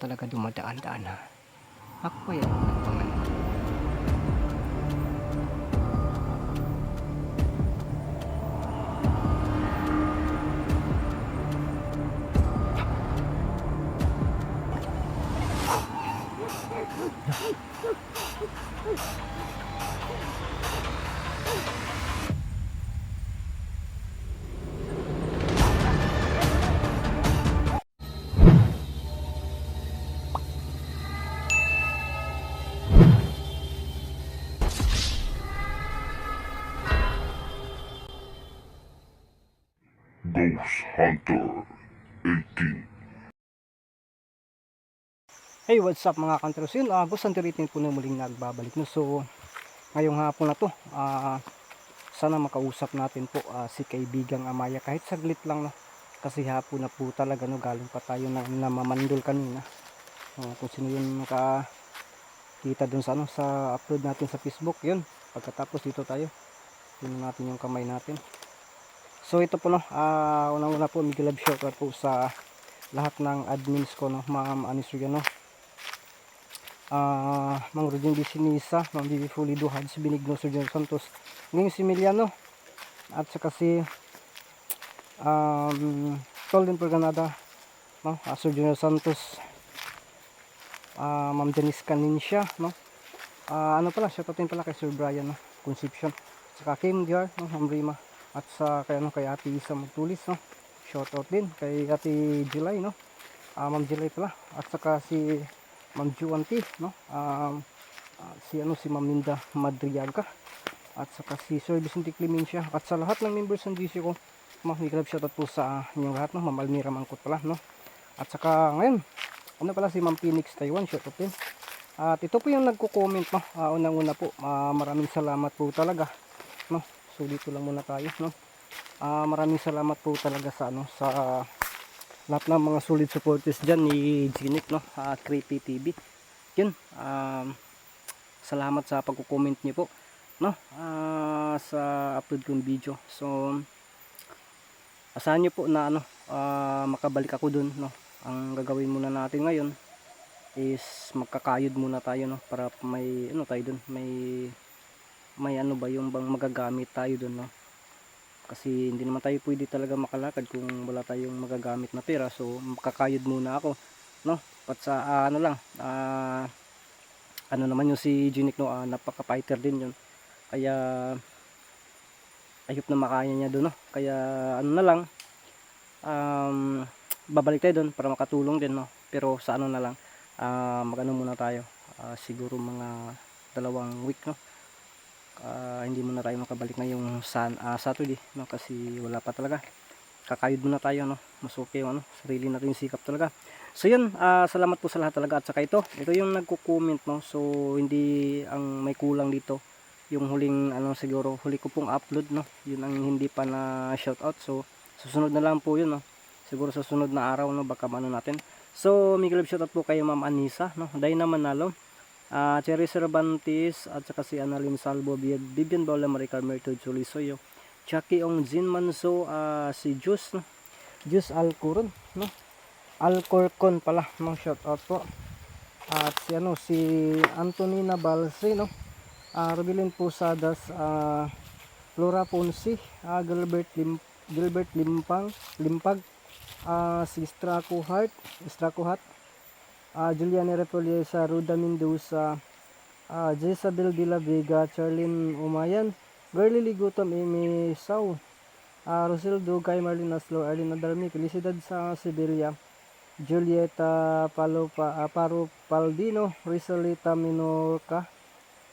talaga dumadaan-daan ha. Ako kaya Ghost Hunter 18. Hey, what's up mga kantros? Yun, uh, Ghost Hunter 18 po na muling nagbabalik. No? So, ngayong hapon na to, ah, sana makausap natin po ah, si kaibigang Amaya kahit saglit lang no. Kasi hapon na po talaga no, galing pa tayo na namamandol kanina. Ah, kung sino yung naka kita dun sa ano sa upload natin sa Facebook, yun. Pagkatapos dito tayo, yun natin yung kamay natin. So ito po no, ah unang-una po Miguel Love shoutout po sa lahat ng admins ko no, Ma'am Anis no. Ah, Mang Rodin B. Sinisa, Ma'am Bibi Fully Duhad, si Benigno Surgeon Santos, ngayon si Miliano, at saka si um, Tolden Perganada, no, uh, Surgeon Santos, ah Ma'am Janice Canincia, no, Ah, ano pala, shoutout din pala kay Sir Brian, no, Conception, saka Kim Jar, no, Ma'am Rima, at sa kay ano kay Ate Isa Magtulis, no, shoutout din kay Ate July, no, ah Ma'am July pala, at saka si Ma'am Juan no? Um, ah, si ano si Ma'am Minda Madriaga. At saka si Sir Vicente Clemencia. At sa lahat ng members ng GC ko mga migrab shoutout po sa inyong lahat no? Ma'am Almira Mangkot pala no? At saka ngayon ano pala si Ma'am Phoenix Taiwan. Shoutout din. At ito po yung nagko-comment no? Ah, unang-una po ah, maraming salamat po talaga no so dito lang muna tayo no? Ah, maraming salamat po talaga sa ano sa lahat ng mga solid supporters dyan ni Ginic no? At Creepy TV yun um, salamat sa pagko-comment niyo po no? Ah, sa upload kong video. So asahan niyo po na ano ah, makabalik ako dun no? Ang gagawin muna natin ngayon is magkakayod muna tayo no? Para may ano tayo dun may may ano ba yung bang magagamit tayo dun no? Kasi hindi naman tayo pwede talaga makalakad kung wala tayong magagamit na pera. So makakayod muna ako no? Pat sa ah, ano lang ah, ano naman yung si Ginic no? Ah, napaka fighter din yun. Kaya ayop na makaya niya doon no? Kaya ano na lang um, babalik tayo doon para makatulong din no? Pero sa ano na lang ah, magano muna tayo Ah, siguro mga dalawang week no Ah, hindi muna tayo makabalik ngayong san, ah, Saturday no? Kasi wala pa talaga. Kakayod muna tayo no? Mas okay yung ano sarili natin sikap talaga. So yun ah, salamat po sa lahat talaga. At saka ito ito yung nagko-comment no? So hindi ang may kulang dito. Yung huling ano siguro huli ko pong upload no? Yun ang hindi pa na shoutout. So susunod na lang po yun no? Siguro sa sunod na araw no? Baka ano natin. So Miguel shoutout po kay Ma'am Anisa no? Dayna Manalo Ah, Cherry Cervantes at saka si Annalyn Salvo, Vivian Paula Maricar Merto Chulisoyo, Chucky Ong Jin Manso, ah, si Jus, no? Jus Alcoron, no? Alcorcon pala, no? Shout out po. At si ano, si Antonina Balse, no? Ah, Rubilin Pusadas, ah, Flora Ponce, ah, Gilbert Lim Gilbert Limpang, Limpag, ah, si Straco Hart, Straco Hat, uh, Juliana Repoliesa, Ruda Mendoza, uh, Jezabel de la Vega, Charlene Umayan, Girly Ligutom, Amy Sau, uh, Rosel Dugay, Marlene Aslo, Arlene Adarmi, Felicidad sa Siberia, Julieta Palopa, uh, Paro Paldino, Rizalita Minorca,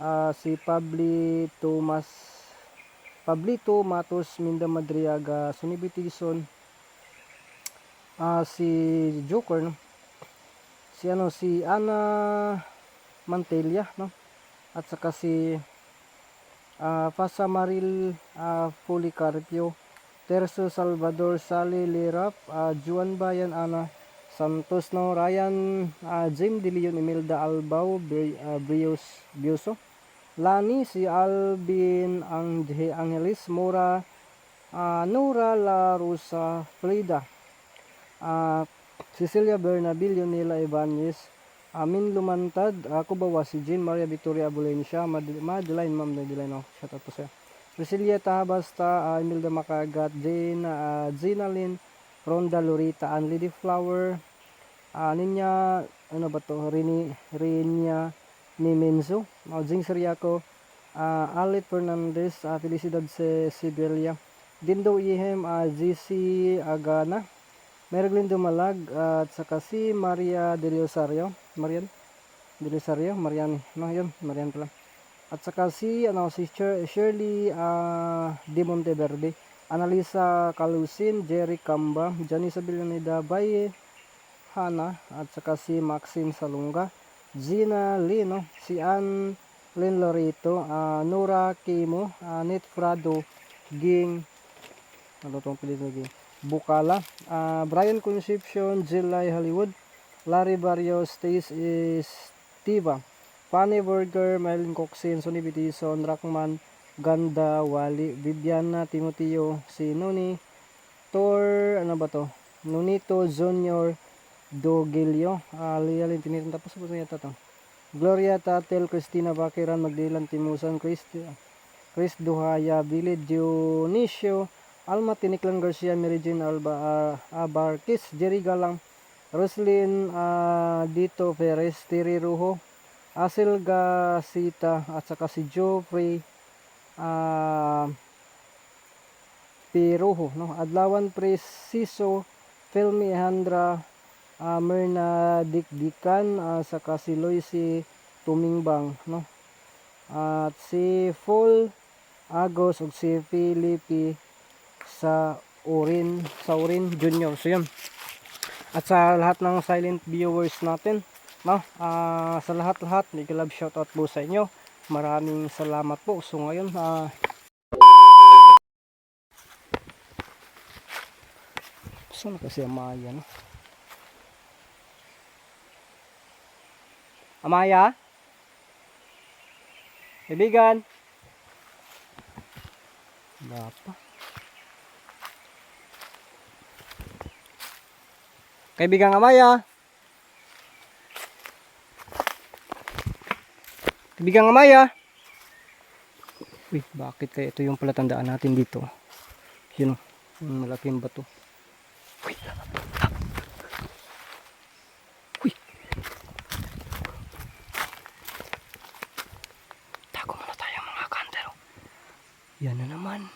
uh, si Pabli Tomas, Pablito Matos Minda Madriaga, Sunibi Tison, uh, si Joker, no? Si ano si Ana Mantelia no? At saka si ah, Fasa Maril uh, Policarpio Terso Salvador Sally Lirap uh, Juan Bayan Ana Santos no? Ryan uh, Jim De Imelda Albao Bri- ah, Brios Bioso Lani si Alvin Angel Angelis Mora ah, Nora La Rosa Frida. Ah Cecilia Bernabilio, Nila Ibanez, Amin Lumantad, ako bawa si Jean Maria Victoria Abulencia, Mad- Madeline, Ma'am Madeline, oh, shout out po sa'yo. Priscilia Tahabasta, uh, Imelda Makagat, Jane, uh, Gina Lynn, Ronda Lorita, Ann Lady Flower, uh, Ninya, ano ba to, Rini, Rinya Nimenzo, uh, Jing Siriaco, uh, Alit Fernandez, uh, Felicidad Se Sibelia, Dindo Ihem, uh, GC Agana, Merglin Dumalag, uh, at saka si Maria Del Rosario, Marian, Del Rosario, Marian, no, yun, Marian pala. At saka si ano si Shir- Shirley ah, De Monteverde, Analisa Calusin, Jerry Camba, Janice Villaneda Baye, Hana, at saka si Maxine Salunga, Gina Lino, si Ann Lynn Lorito, ah, Nora Kimo, uh, Nit Frado, Ging, ano tong pilit na Ging, Bukala, ah, Brian Concepcion, Jilay Hollywood, Larry Barrios, Stace Estiva, Fanny Burger, Mylene Coxin, Sonny Bitison, Rockman, Ganda, Wali, Viviana, Timoteo, si Nuni, Tor, ano ba to? Nunito Junior Dogilio, uh, Lialin Tinitin, tapos po yata to. Gloria Tatel, Christina Bakiran, Magdilan Timusan, Chris, Chris Duhaya, Billy Dionisio, Alma Tiniklang Garcia, Mary Jane Alba, uh, Abarkis, Jerry Galang, Roslyn ah, Dito Perez, Tiri Ruho, Asil Gasita at saka si Geoffrey ah Piruho no? Adlawan Preciso Filmi Handra ah, Merna Dikdikan at saka si Loisy Tumingbang no? At si Full Agos ug si Filipi sa Urin sa Urin Junior so yun. At sa lahat ng silent viewers natin no? Ah, sa lahat-lahat may love shoutout po sa inyo. Maraming salamat po. So ngayon ah saan kasi Amaya no? Amaya Kaibigan? Wala pa Kaibigan Amaya Kaibigan Amaya. Uy, bakit kaya ito yung palatandaan natin dito? Yun, oh, yung malaking bato. Uy. Uy. Muna kantero. Yan na naman.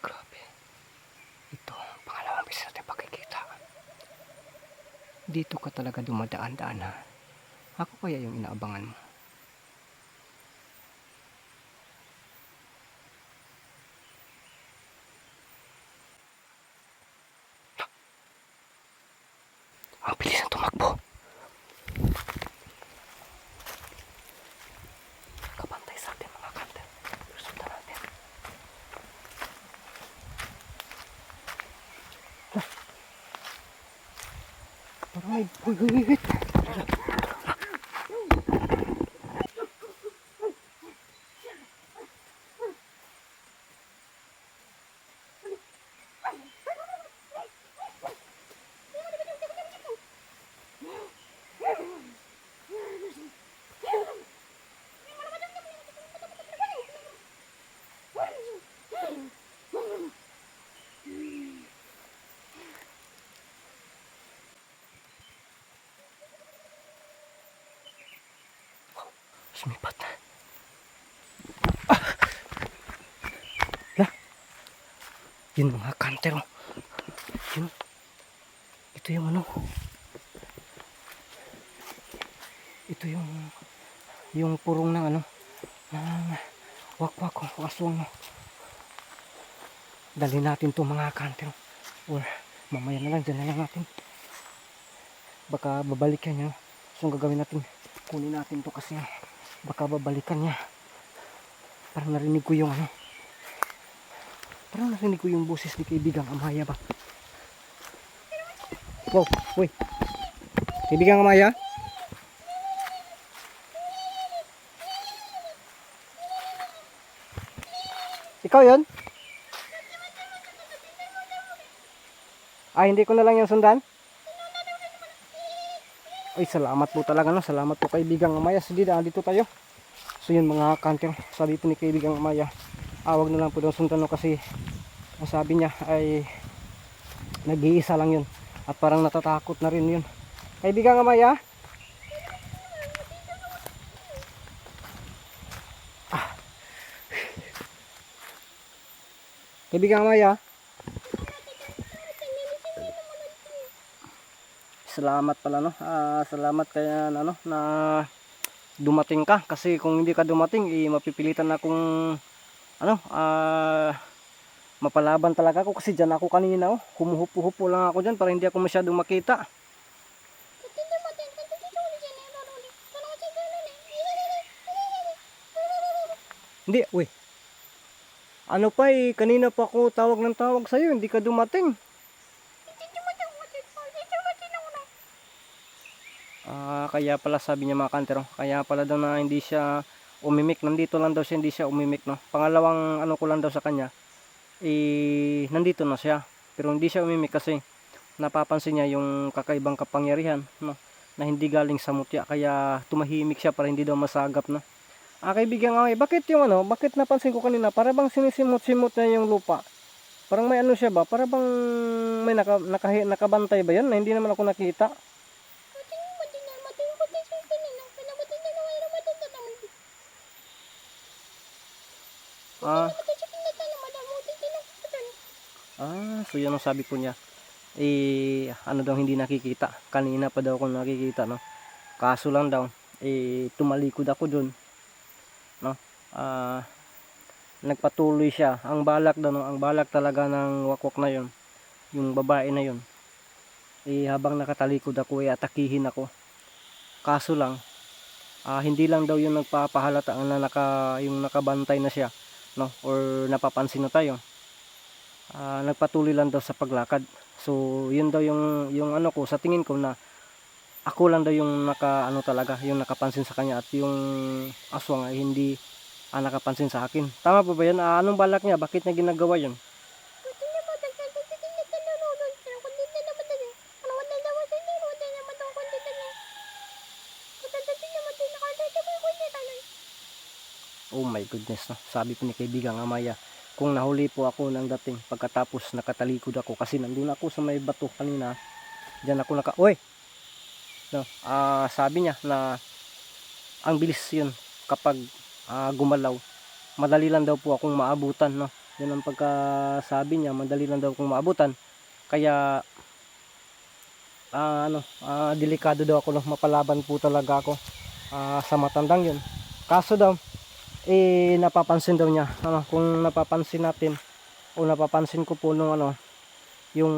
Grabe. Ito, ang pangalawang beses natin pakikita. Dito ka talaga dumadaan-daan ha. Ako kaya yung inaabangan mo. Ang bilis ng tumakbo. Sumipat na. Ah! Lah. Yun mga kanter. oh. Yun. Ito yung ano. Ito yung yung purong ng ano ng wakwak o aswang no. Dali natin to mga kanter. Or mamaya na lang, dyan na lang natin. Baka babalikan niya. So ang gagawin natin, kunin natin to kasi baka babalikan niya. Parang narinig ko yung ano. Parang narinig ko yung boses ni kaibigang Amaya ba? Wow uy. Kaibigang Amaya? Ikaw yon ah hindi ko na lang yung sundan? Ay, salamat po talaga no. Salamat po kaibigang Amaya. Sige, ah, dito tayo. So yun mga kanter, sabi po ni kaibigang Amaya, awag na lang po daw sundan no kasi ang sabi niya ay nag-iisa lang yun. At parang natatakot na rin yun. Kaibigang Amaya? Ah. Kaibigang Amaya? Salamat pala no. Ah, salamat kaya ano na dumating ka kasi kung hindi ka dumating eh, mapipilitan na akong ano ah mapalaban talaga ako kasi diyan ako kanina oh. Humuhupo-hupo lang ako diyan para hindi ako masyadong makita. Hindi, uy. Ano pa eh, kanina pa ako tawag ng tawag sa'yo, hindi ka dumating. Ah, kaya pala sabi niya mga kantero, kaya pala daw na hindi siya umimik, nandito lang daw siya, hindi siya umimik, no. Pangalawang ano ko lang daw sa kanya, eh, nandito na siya. Pero hindi siya umimik kasi napapansin niya yung kakaibang kapangyarihan, no, na hindi galing sa mutya, kaya tumahimik siya para hindi daw masagap, no. Ah, kaibigan nga, bakit yung ano, bakit napansin ko kanina, para bang sinisimot-simot na yung lupa? Parang may ano siya ba? Para bang may naka, naka, nakabantay ba yan na hindi naman ako nakita? Ah, ah, so yun ang sabi ko niya. Eh, ano daw hindi nakikita. Kanina pa daw ako nakikita, no. Kaso lang daw, eh, tumalikod ako dun. No. Ah, nagpatuloy siya. Ang balak daw, no, ang balak talaga ng wakwak na yon yung babae na yon eh, habang nakatalikod ako, eh, atakihin ako. Kaso lang, ah, hindi lang daw yung nagpapahalata ang na naka, yung nakabantay na siya no? Or napapansin na tayo. Ah, nagpatuloy lang daw sa paglakad. So yun daw yung yung ano ko sa tingin ko na ako lang daw yung naka ano talaga yung nakapansin sa kanya at yung aswang ay hindi ah, nakapansin sa akin. Tama pa ba yan Ah, anong balak niya? Bakit niya ginagawa yun oh my goodness no? Sabi po ni kaibigang Amaya kung nahuli po ako ng dating pagkatapos nakatalikod ako kasi nandun ako sa may bato kanina diyan ako naka oy no? Ah sabi niya na ang bilis yun kapag ah, gumalaw madali lang daw po akong maabutan no? Yun ang pagkasabi niya madali lang daw akong maabutan. Kaya ah, ano ah, delikado daw ako no? Mapalaban po talaga ako ah, sa matandang yun. Kaso daw eh napapansin daw niya ano kung napapansin natin o napapansin ko po nung ano yung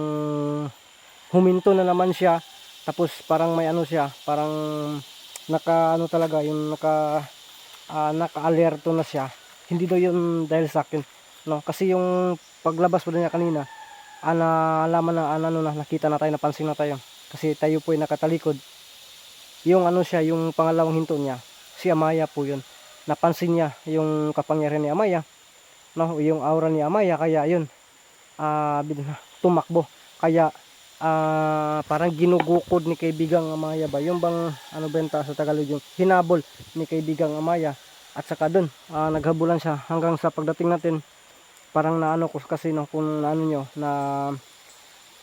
huminto na naman siya tapos parang may ano siya parang naka ano talaga yung naka ah, naka-alerto na siya. Hindi daw yun dahil sa akin no? Kasi yung paglabas po niya kanina ana alaman na ano na nakita na tayo napansin na tayo. Kasi tayo po ay nakatalikod. Yung ano siya yung pangalawang hinto niya si Amaya po yun napansin niya yung kapangyarihan ni Amaya no? Yung aura ni Amaya kaya yun bid- tumakbo. Kaya ah parang ginugukod ni kaibigang Amaya ba? Yung bang ano benta sa Tagalog yung hinabol ni kaibigang Amaya. At saka dun ah, naghabulan siya hanggang sa pagdating natin parang naano ko kasi no? Kung ano nyo na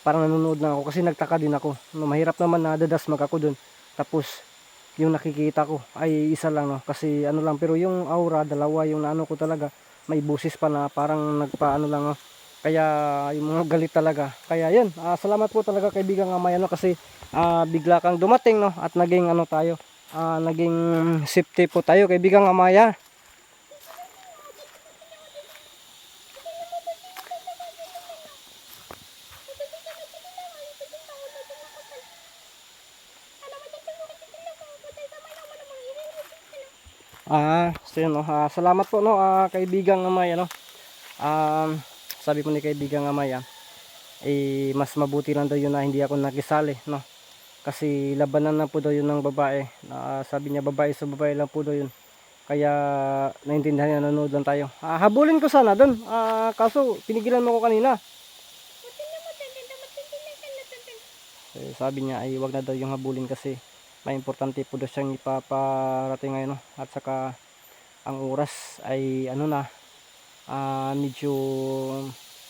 parang nanonood na ako kasi nagtaka din ako. No, mahirap naman na dadasmag ako dun. Tapos yung nakikita ko ay isa lang no? Kasi ano lang pero yung aura dalawa yung naano ko talaga may busis pa na parang nagpaano lang no? Kaya yung mga galit talaga. Kaya yun ah, salamat po talaga kaibigan Amaya no kasi ah, bigla kang dumating no? At naging ano tayo ah, naging safety po tayo kaibigan Amaya Ah, so yun, no. Ah, salamat po no, ah, kaibigang Amaya no. Um, sabi ko ni kaibigang Amaya, eh mas mabuti lang daw yun na hindi ako nakisali, no. Kasi labanan na po daw yun ng babae. Ah, sabi niya babae sa babae lang po daw yun. Kaya naintindihan niya nanonood lang tayo. Ah, habulin ko sana doon. Ah, kaso pinigilan mo ko kanina. Eh, sabi niya ay wag na daw yung habulin kasi may importante po daw siyang ipaparating ngayon. No? At saka ang oras ay ano na ah, medyo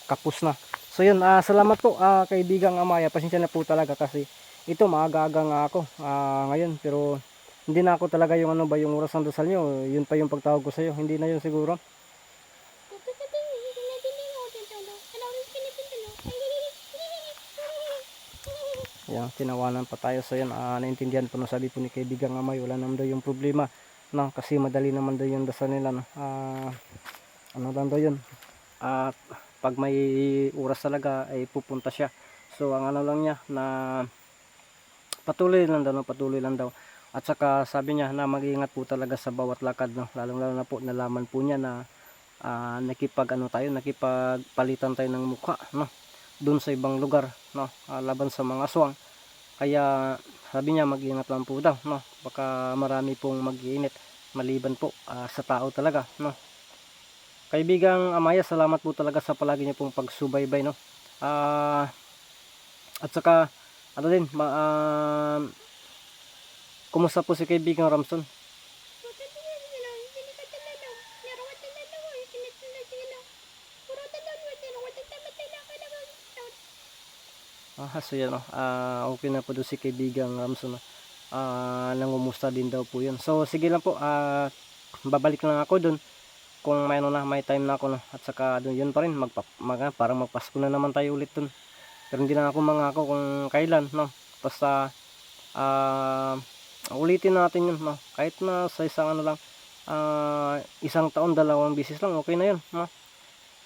kapos na. So yun, ah, salamat po ah, kaibigang Amaya. Pasensya na po talaga kasi ito maaga-aga nga ako ah, ngayon pero hindi na ako talaga yung ano ba yung oras ng dasal nyo. Yun pa yung pagtawag ko sa iyo. Hindi na yun siguro. Yan, tinawanan pa tayo. So yan, ah, naintindihan po no sabi po ni kaibigang Amay, wala naman daw yung problema. No, kasi madali naman daw yung dasal nila. No? Ah, ano lang daw yun. At pag may oras talaga ay pupunta siya. So ang ano lang niya na patuloy lang daw, no? patuloy lang daw. At saka sabi niya na mag-iingat po talaga sa bawat lakad, no? Lalong lalo na po nalaman po niya na ah, nakipag ano tayo, nakipagpalitan tayo ng mukha, no? Doon sa ibang lugar, no? Ah, laban sa mga aswang. Kaya sabi niya mag-iingat lang po daw, no? Baka marami pong mag-iinit maliban po ah, sa tao talaga, no? Kaibigang Amaya, salamat po talaga sa palagi niyo pong pagsubaybay, no? Ah, at saka ano din, ma, ah, kumusta po si kaibigang Ramson? so yan, no? Ah, okay na po doon si kaibigang Ramson, no? Ah, nangumusta din daw po yun. So, sige lang po, ah, babalik lang ako doon kung may ano na, may time na ako, no? At saka doon yun pa rin, magpa, mag, parang magpasko na naman tayo ulit doon. Pero hindi na ako mangako kung kailan, no? Basta, ah, ulitin natin yun, no? Kahit na sa isang ano lang, ah, isang taon, dalawang bisis lang, okay na yun, no?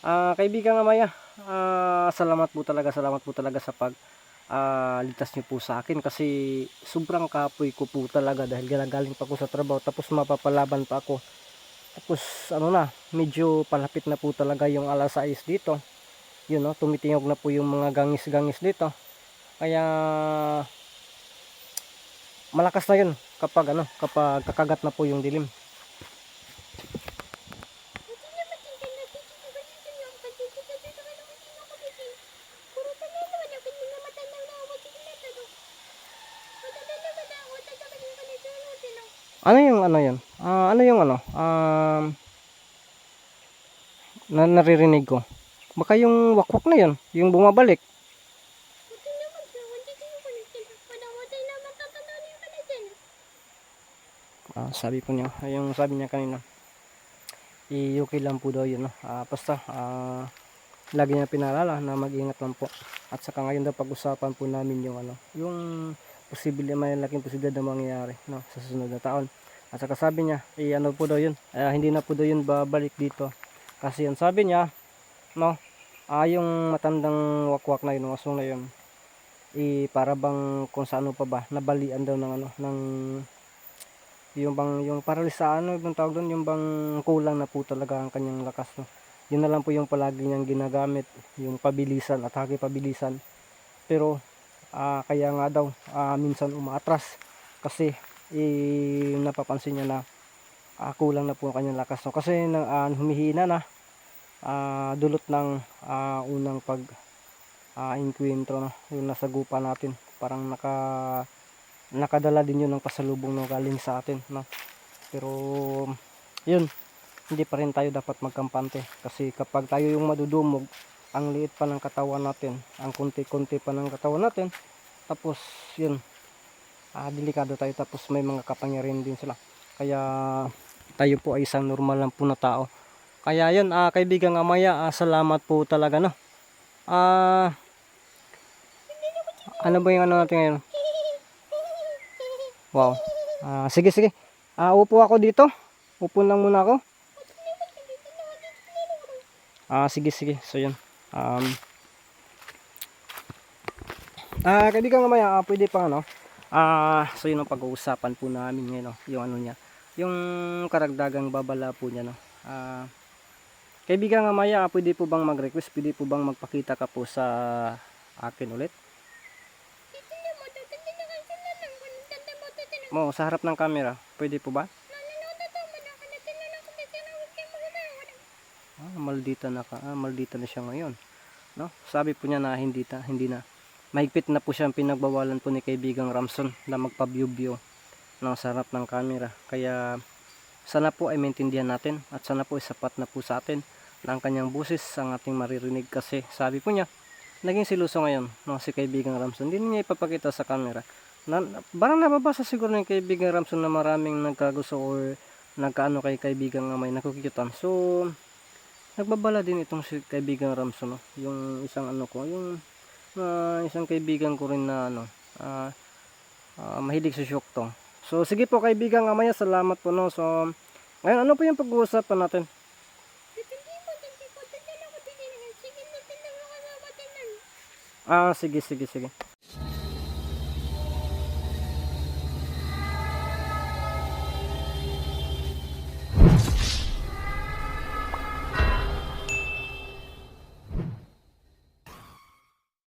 Ah, kaibigan Amaya, ah, salamat po talaga, salamat po talaga sa pag ah, ligtas niyo po sa akin kasi sobrang kapoy ko po talaga dahil ginagaling pa ako sa trabaho tapos mapapalaban pa ako. Tapos ano na, medyo palapit na po talaga yung alas 6 dito. Yun no, tumitingog na po yung mga gangis-gangis dito. Kaya malakas na yun kapag ano, kapag kakagat na po yung dilim. Ano yung ano yun? Ah, ano? Um, na naririnig ko. Baka yung wakwak na yun, yung bumabalik. Ah, sabi po niya, yung sabi niya kanina. I-okay lang po daw yun. No? Ah, basta, ah, lagi niya pinalala na mag-ingat lang po. At saka ngayon daw pag-usapan po namin yung ano, yung posible may laking posibilidad na mangyayari no, sa susunod na taon. At saka sabi niya, eh, ano po daw yun, ah, hindi na po daw yun babalik dito. Kasi yan sabi niya, no, ah, yung matandang wakwak na yun, aswang na yun, eh, para bang kung sa ano pa ba, nabalian daw ng ano, ng yung bang yung paralisa ano yung tawag doon yung bang kulang na po talaga ang kanyang lakas no. Yun na lang po yung palagi niyang ginagamit yung pabilisan at haki pabilisan. Pero ah, kaya nga daw ah, minsan umaatras kasi eh, napapansin niya na ah, kulang na po ang kanyang lakas no? Kasi ah, humihina na ah, dulot ng ah, unang pag ah, inkwentro no? Yung nasa gupa natin. Parang naka nakadala din yun ng pasalubong no? Galing sa atin no? Pero yun hindi pa rin tayo dapat magkampante. Kasi kapag tayo yung madudumog ang liit pa ng katawan natin ang kunti-kunti pa ng katawan natin tapos yun ah, delikado tayo tapos may mga kapangyarihan din sila kaya tayo po ay isang normal lang po na tao kaya yun ah, kaibigang amaya ah, salamat po talaga no ah ano ba yung ano natin ngayon Wow. Ah, sige, sige. Ah, upo ako dito. Upo lang muna ako. Ah, sige, sige. So, yun. Um, ah, kaibigan mamaya, ah, pwede pa ano. Ah, so yun ang pag-uusapan po namin ngayon, no? yung ano niya. Yung karagdagang babala po niya, no. Ah, kaibigan mamaya, ah, pwede po bang mag-request? Pwede po bang magpakita ka po sa akin ulit? Mo, sa harap ng camera. Pwede po ba? Ah, maldita na ka. Ah, maldita na siya ngayon. No? Sabi po niya na hindi ta, hindi na. Mahigpit na po siya ang pinagbawalan po ni kaibigang Ramson na magpa-view-view no, sa harap ng camera. Kaya sana po ay maintindihan natin at sana po ay sapat na po sa atin na ang kanyang busis ang ating maririnig kasi sabi po niya naging siluso ngayon no, si kaibigang Ramson. Hindi niya ipapakita sa camera. Na, parang nababasa siguro ng kaibigang Ramson na maraming nagkagusto or nagkaano kay kaibigang may nakukitan. So, nagbabala din itong si kaibigang Ramson, no? yung isang ano ko, yung ah, isang kaibigan ko rin na ano, ah, ah, mahilig sa syuktong. So, sige po kaibigang Amaya, salamat po no. So, ngayon ano po yung pag-uusapan natin? Ah, sige, sige, sige.